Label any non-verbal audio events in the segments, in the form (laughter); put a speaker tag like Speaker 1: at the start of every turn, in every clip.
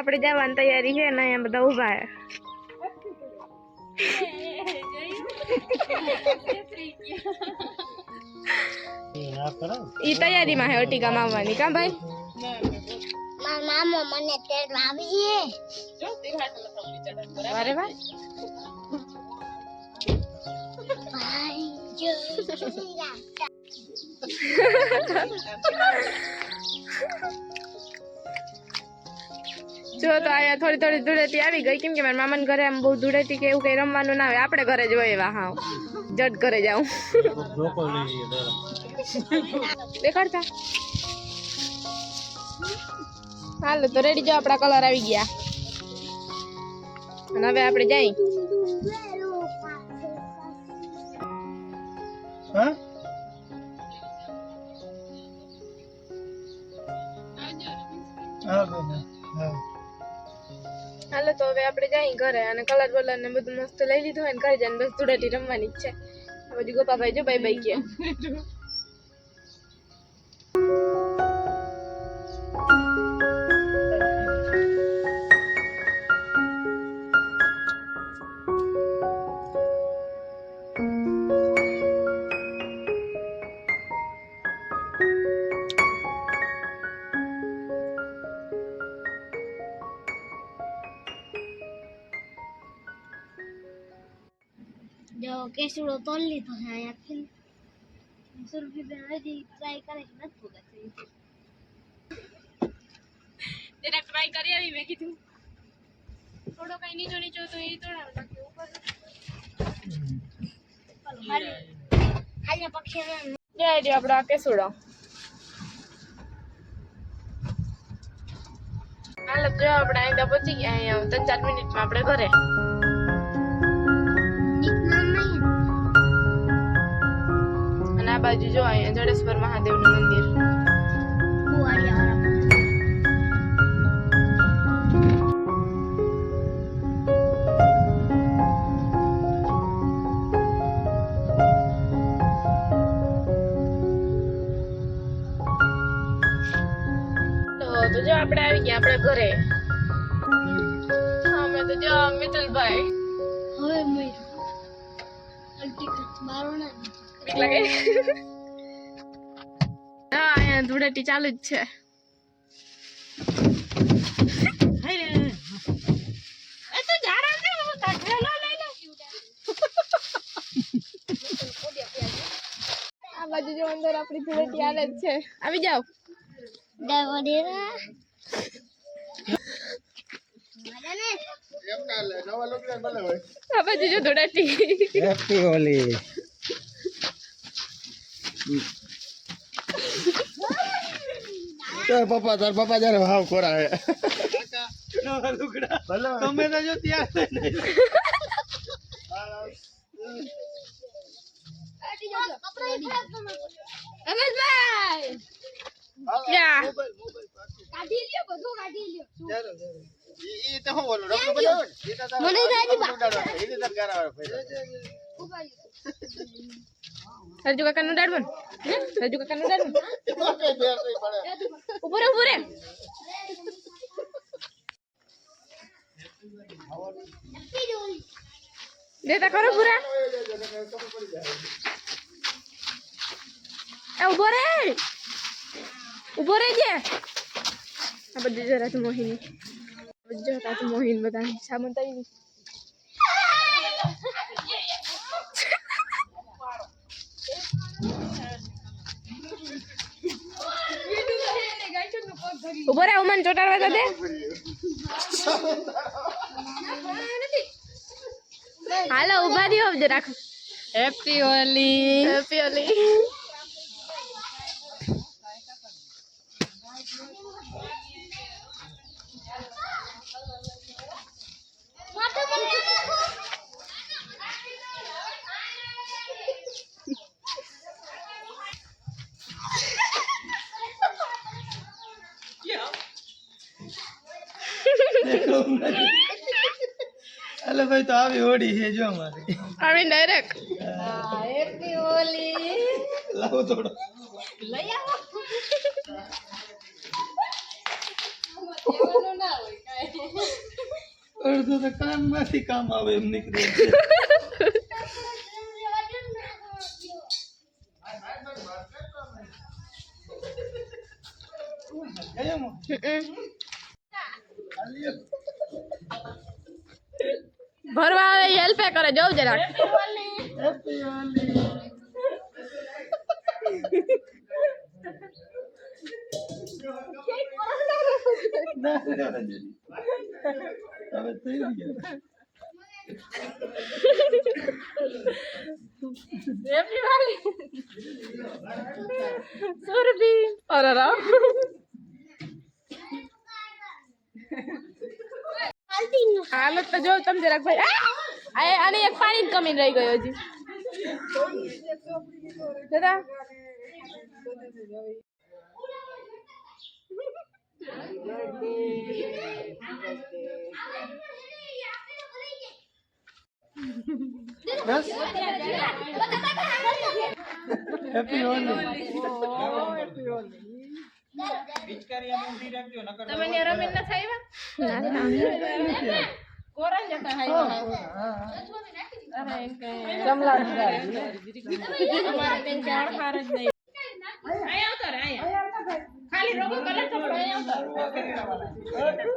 Speaker 1: બસ આપણે જવાની તૈયારી છે ને અહીંયા બધા ઊભા છે ઈ તૈયારીમાં હે અટીકામાં આવવાની કા ભાઈ
Speaker 2: મારા મામા મને તેડવા આવીએ
Speaker 1: અરે વાહ
Speaker 2: ભાઈ જો
Speaker 1: જો તો અહીંયા થોડી થોડી ધૂળેટી આવી ગઈ. કેમ કે મારા મામાના ઘરે આમ બહુ ધૂળેટી કે એવું કઈ રમવાનું ના આવે આપણે ઘરે જ હોય એવા, હા. જટ ઘરે જાઉં. દેખાડતા. હાલો, તો રેડી જો આપણા કલર આવી ગયા. અને હવે આપણે જઈ.
Speaker 3: હા હા.
Speaker 1: હાલો તો હવે આપણે જઈ ઘરે અને કલર બલર ને બધું મસ્ત લઈ લીધું હોય ને ઘરે જઈને બસ ધૂળેટી રમવાની જ છે. બાજુ ગોપાભાઈ જો ભાઈ બાઈ કે
Speaker 2: જો કેસુડો તોલ લીધો છે અહીંયાથી સુરભી બેન હજી ટ્રાય કરે છે નથી પૂગતી
Speaker 1: જરાક ટ્રાય કરી આવી મેં કીધું થોડો કઈ નીચો નીચો તો એ તોડાવ નાખ્યો ઉપર
Speaker 2: હાલે હાલે પક્ષી
Speaker 1: જય જય આપણો આ કેસુડો હાલો જો આપણે અહીં તો પહોંચી ગયા અહીંયા ત્રણ ચાર મિનિટમાં આપણે ઘરે બાજુ જો અહીંયા જડેશ્વર મહાદેવનું મંદિર. તો જો આપણે આવી ગયા આપણે ઘરે. અમે તો જો મિતુલભાઈ.
Speaker 2: હવે મેં અલ્ટી
Speaker 1: બીક લાગે (laughs) હા અહીંયા ધૂળેટી ચાલુ જ છે. આ બાજુ જો અંદર આપણી ધૂળેટી હાલે જ છે. આવી જાઓ. આ બાજુ જો ધૂળેટી.
Speaker 3: હેપી હોલી તો પપ્પા તાર પપ્પા જયારે ભાવ ખોરાવે હે તમે તો જો ત્યાં
Speaker 1: રમેશભાઈ યા
Speaker 2: કાઢી લ્યો બધું કાઢી લ્યો.
Speaker 3: ઈ તો હું બોલું રમતો બનાવો ને ઈ તો તારે
Speaker 2: મને રાજી બા.
Speaker 3: ઉડાડવાનો. ઈ તો તારે ગારાવાળો ફેરો.
Speaker 1: રાજુ કાકા નું દાડવન રાજુ કાકા નું દાડવન
Speaker 3: એમાં કઈ ફેર નહીં પડે.
Speaker 1: ઉભો રે ઉભો રે દેતા ખરો પૂરા એ ઉભો રે ઉભો રે જે આ બધું જો રાત મોહિની બધું જો રાત મોહિન બધા સામાન તઈ ઉભો રે ઉમન ચોટાડવા તો દે હાલો ઉભા રહ્યો જરાક હેપી હોલી હેપી હોલી
Speaker 3: અલે ભાઈ તો આવી ઓડી છે જો અમારી.
Speaker 1: આવી ડાયરેક્ટ
Speaker 3: લાવો થોડો. અડધો તો કામમાંથી કામ આવે એમ નીકળે એમ
Speaker 1: ભરવા આવે હેલ્પે કરે જવું જરાક
Speaker 3: હેપી હોલી ના
Speaker 1: હાલત તો જો તમે જરાક ભાઈ આને એક પાણી જ કમી રહી ગયો હજી. દાદા.
Speaker 3: બસ. હેપી હોલી
Speaker 1: તમે ને રમીન ના થાય કોરન જતા હાય અરે એમ કે કમલા અમારે તેમ કે અડફાર જ નહીં અહીંયા આવતો રે અહીંયા ખાલી રોગો કલર કપડો અહીંયા આવતો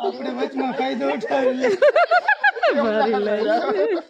Speaker 3: આપણે વચમાં ફાયદો ઉઠાવી લે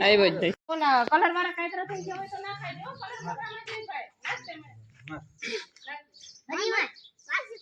Speaker 4: આવ્યો જ
Speaker 1: ઓલા કલર વાળા કાતરા થઈ ગયા તો ના ખાય કલર વાળા
Speaker 3: ના ના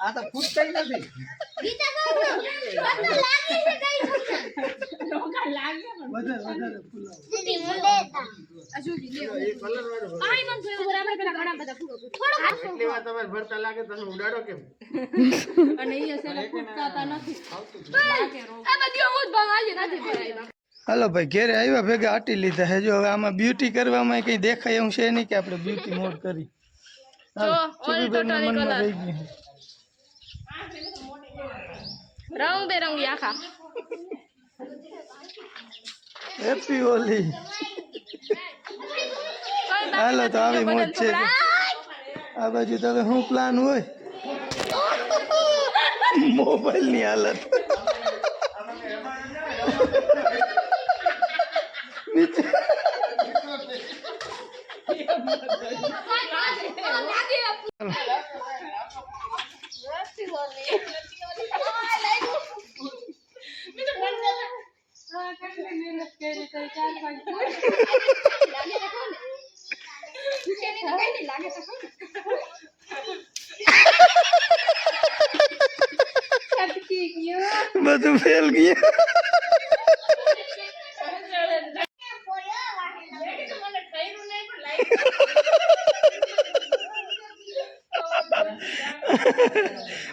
Speaker 2: આ
Speaker 3: તો નથી.
Speaker 2: ગીતા કહું તો લાગે છે કઈ
Speaker 1: લોકા લાગે
Speaker 3: વધારે વધારે ફૂલાવો
Speaker 2: સુધી મુંડેતા
Speaker 3: એ કલર વાળો
Speaker 2: પાણી માં જોયું આપણે પેલા ઘણા બધા પૂરો થોડો
Speaker 3: એટલી વાર તમારે ભરતા લાગે તો ઉડાડો કેમ?
Speaker 1: અને એ સેને ફૂટતા તા નથી.
Speaker 2: આ બધી હું જ ભાવ નથી ભરાઈ
Speaker 3: હાલો ભાઈ ઘેરે આવ્યા ભેગા આટી લીધા હે જો હવે આમાં બ્યુટી કરવામાં કઈ દેખાય એવું છે નહીં કે આપણે બ્યુટી મોડ કરી. જો ઓલ
Speaker 1: totally
Speaker 3: મનમાં
Speaker 1: રંગ બેરંગી આખા
Speaker 3: હેપી હોલી હાલો તો આવી મોજ છે આ બાજુ તો હવે શું પ્લાન હોય? (laughs) મોબાઈલની હાલત નીચે બધું ફેલ ગયું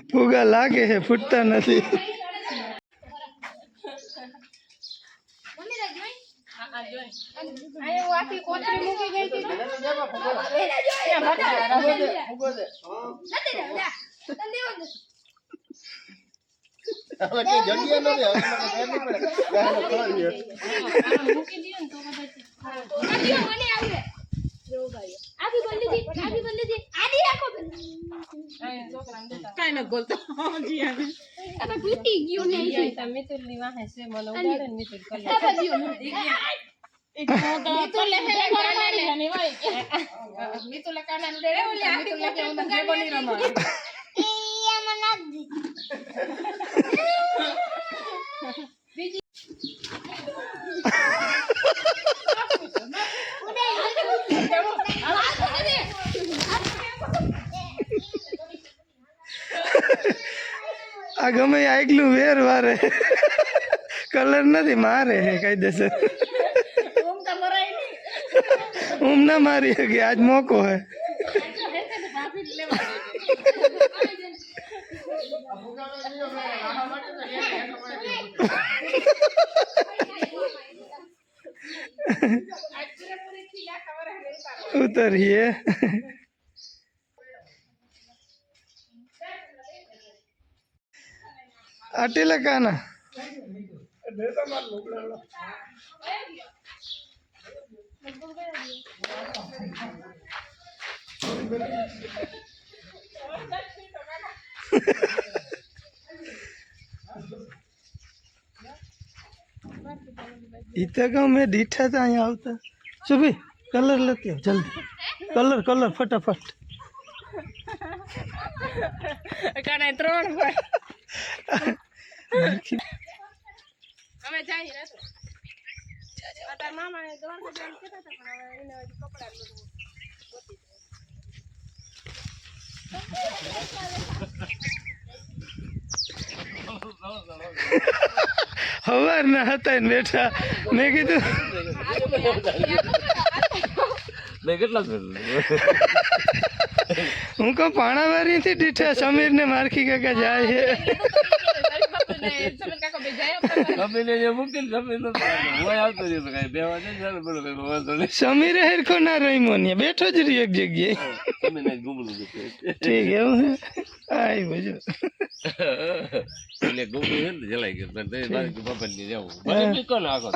Speaker 3: ફુગા લાગે છે ફૂટતા નથી.
Speaker 2: આખી બદલી દી આખી બદલી દી આડી આખો
Speaker 1: કાંઈ નથી બોલતો. જી આવે.
Speaker 2: તમે તૂટી ગયું ને
Speaker 1: તમે તો વાહે છે, મને ઉડાડે ને એક મોટો તો લહેરે તો ઘણી હોય કે. મિતુલે કાનાને ઉડાડે, મિતુલે કે હું તો ભેગો નહીં રમવા.
Speaker 3: આ ગમે આગલું વેર વારે કલર નથી મારે હે કાયદેસર ઊમ ના મારી શકે આજ મોકો હે ઉતરીએ
Speaker 1: ಅಟ್ಟಿಲ್ಲ ಕಾನ इतना गाँव में डीठा था यहाँ होता। सुबह कलर लेते हो जल्दी। कलर कलर, फटाफट। कहना त्रोण
Speaker 3: હવાર ના હતા ને બેઠા મેં કીધું હું કહું પાણાવારી થી દીઠા સમીર ને મારખી કાકા જાય છે
Speaker 1: બાપુને સમીર
Speaker 3: હેરખો ના રહીમો ને બેઠો જ રહી એક જગ્યાએ. ઠીક એવું આઈ બજો.
Speaker 5: એટલે ને જલાઈ ગયું પણ બાકી બાપાને જવું મને કોણ આખો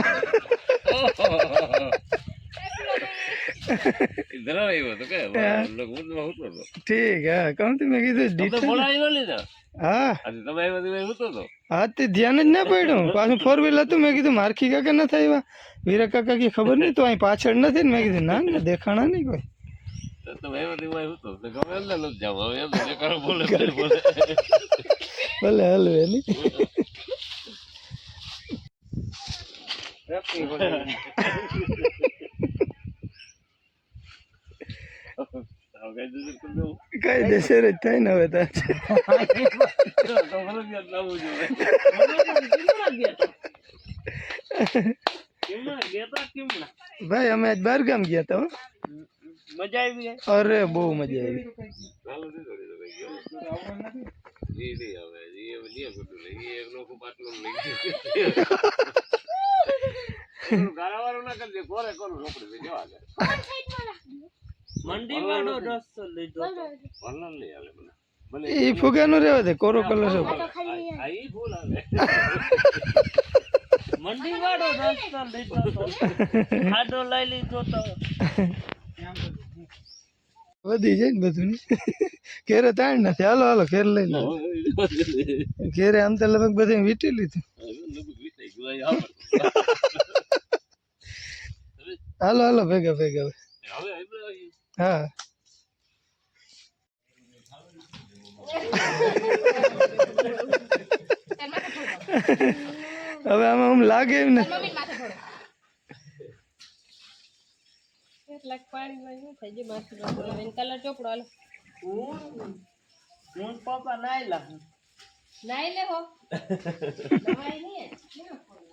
Speaker 3: ઠીક હા કહું તો મેં કીધું
Speaker 5: તમે
Speaker 3: દીઠા
Speaker 5: બોલાવી લો લીધા
Speaker 3: હા
Speaker 5: આજે તમે આવ્યા તમે હતો તો
Speaker 3: હા તે ધ્યાન જ ના પડ્યું પાછું ફોર વ્હીલ હતું મેં કીધું મારખી કાકા નથી આવ્યા વીરા કાકા કે ખબર નહીં તો અહીં પાછળ નથી ને મેં કીધું ના ના દેખાણા નહીં કોઈ
Speaker 5: તો તમે આવ્યા તમે
Speaker 3: દેશે જ થાય ને હવે તો
Speaker 5: તો જોઈએ
Speaker 3: ભાઈ, અમે આજ બાર ગામ ગયા હો.
Speaker 5: મજા આવી
Speaker 3: અરે, બહુ મજા આવી.
Speaker 5: ગાળાવાળું ના કરજે કોરે કરું રોકડી જવા દે. રસ્તો લીધો મને
Speaker 3: એ ફુગાનું રહેવા દે કોરો કલર છે.
Speaker 6: મંડી વાળો રસ્તો લીધો તો. ખાડો લઈ લીધો તો.
Speaker 3: વધી જાય ને બધું ની. ઘેરે તાણ નથી. હાલો હાલો ઘેર લઈ લો. ઘેરે આમ તો લગભગ બધે વીટી લીધું. હાલો હાલો ભેગા ભેગા હવે. હા. હવે આમાં આમ લાગે એમ ને.
Speaker 1: કેટલાક પાણીમાં શું થાય? જે માથું કલર ચોપડો હાલો
Speaker 6: હું પપ્પા નાઈ લા
Speaker 1: નાઈ લે હો (laughs)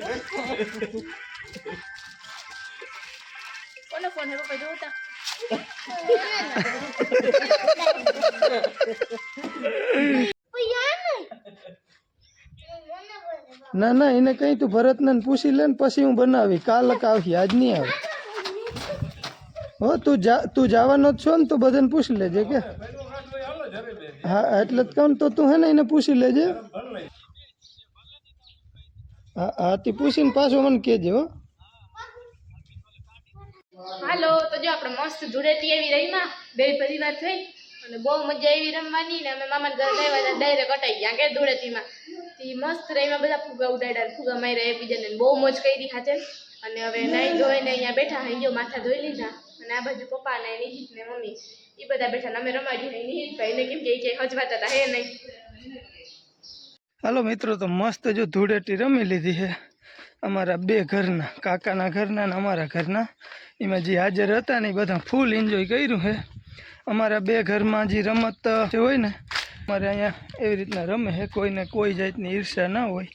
Speaker 5: કહો ભડકા જેવા થઈને નીકળે.
Speaker 3: હા?
Speaker 5: બા કહો ભડકા જેવા થઈને
Speaker 1: બહાર ધોઈ નાખે હવે.
Speaker 3: એ ધોય ને
Speaker 5: નીકળે. ક્યાંથી લાગે? લાવો, કલર લાવો. કલર લાવો.
Speaker 6: બીજો હું લઈ લઉં કલર
Speaker 5: લઈ લે એ બહુ હે.
Speaker 3: અહીં ક્યાં તાણ હે કા
Speaker 1: હાથે એક ચમચી એક લી.
Speaker 5: બહુ લે.
Speaker 1: કોનો ફોન હે પપ્પા જોતા
Speaker 3: ના ના એને કઈ તું ભરતને ને પૂછી લે ને પછી હું બનાવી કાલ આવી આજ નહીં આવે હો તું જા તું જવાનો જ છો ને તો બધાને પૂછી લેજે કે હા એટલે જ કહું ને તો તું હે ને એને પૂછી લેજે હા તે પૂછીને પાછો મને કહેજે, હો.
Speaker 1: હાલો, તો જો આપણે મસ્ત ધૂળેટી એવી રહી માં બે પરિવાર થઈ, અને બહુ મજા એવી રમવાની, ને અમે મામા ઘર ગયા હતા ડાયરેક્ટ અટાઈ ગયા, કે ધૂળેટીમાં. તી મસ્ત રહીમાં બધા ફુગા ઉડાડ્યા ફુગા માર્યા એકબીજાને બહુ મોજ કરી ખાતે અને હવે નાઈ ધોઈને અહીંયા બેઠા હઈ ગયો માથા ધોઈ લીધા, અને આ બાજુ પપ્પા ને નિહિત ને મમ્મી એ બધા બેઠા અમે રમાડ્યું નહીં નિહિત ભાઈ ને કેમ કે હજવાતા હતા હે નહીં.
Speaker 3: હાલો મિત્રો, તો મસ્ત જો ધૂળેટી રમી લીધી છે. અમારા બે ઘરના, કાકાના ઘરના ને અમારા ઘરના. એમાં જે હાજર હતા ને એ બધા ફૂલ એન્જોય કર્યું છે. અમારા બે ઘરમાં જે રમત જે હોય ને, અમારે અહીંયા એવી રીતના રમે છે, કોઈને કોઈ જાતની ઈર્ષા ના હોય.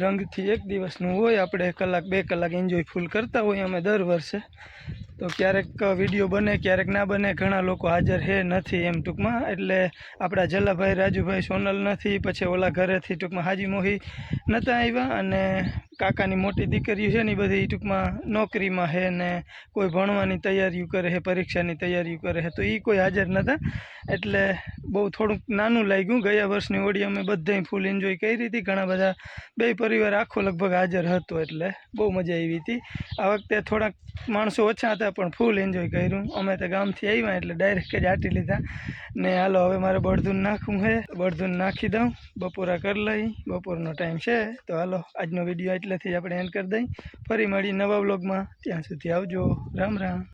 Speaker 3: રંગથી એક દિવસનું હોય, આપણે કલાક, બે કલાક એન્જોય ફૂલ કરતા હોય અમે દર વર્ષે. તો ક્યારેક વીડિયો બને, ક્યારેક ના બને, ઘણા લોકો હાજર હે નથી એમ ટૂંકમાં. એટલે આપણા જલાભાઈ રાજુભાઈ સોનલ નથી, પછી ઓલા ઘરેથી ટૂંકમાં હાજી મોહી નહોતા આવ્યા અને કાકાની મોટી દીકરીઓ છે ને એ બધી ટૂંકમાં નોકરીમાં છે ને કોઈ ભણવાની તૈયારીઓ કરે છે પરીક્ષાની તૈયારીઓ કરે છે તો એ કોઈ હાજર નહોતા એટલે બહુ થોડુંક નાનું લાગ્યું. ગયા વર્ષની હોળી અમે બધાય ફૂલ એન્જોય કરી હતી. ઘણા બધા બે પરિવાર આખો લગભગ હાજર હતો એટલે બહુ મજા આવી હતી. આ વખતે થોડાક માણસો ઓછા હતા, પણ ફૂલ એન્જોય કર્યું. અમે તો ગામથી આવ્યા એટલે ડાયરેક્ટ જ આટી લીધા. ને હાલો, હવે મારે બળદૂન નાખવું છે બળદૂન નાખી દઉં. બપોરા કરી લઈ. બપોરનો ટાઈમ છે. તો હાલો, આજનો વીડિયો એટલેથી આપણે એન્ડ કરી દઈ ફરી મળી નવા બ્લોગમાં ત્યાં સુધી આવજો. રામ રામ.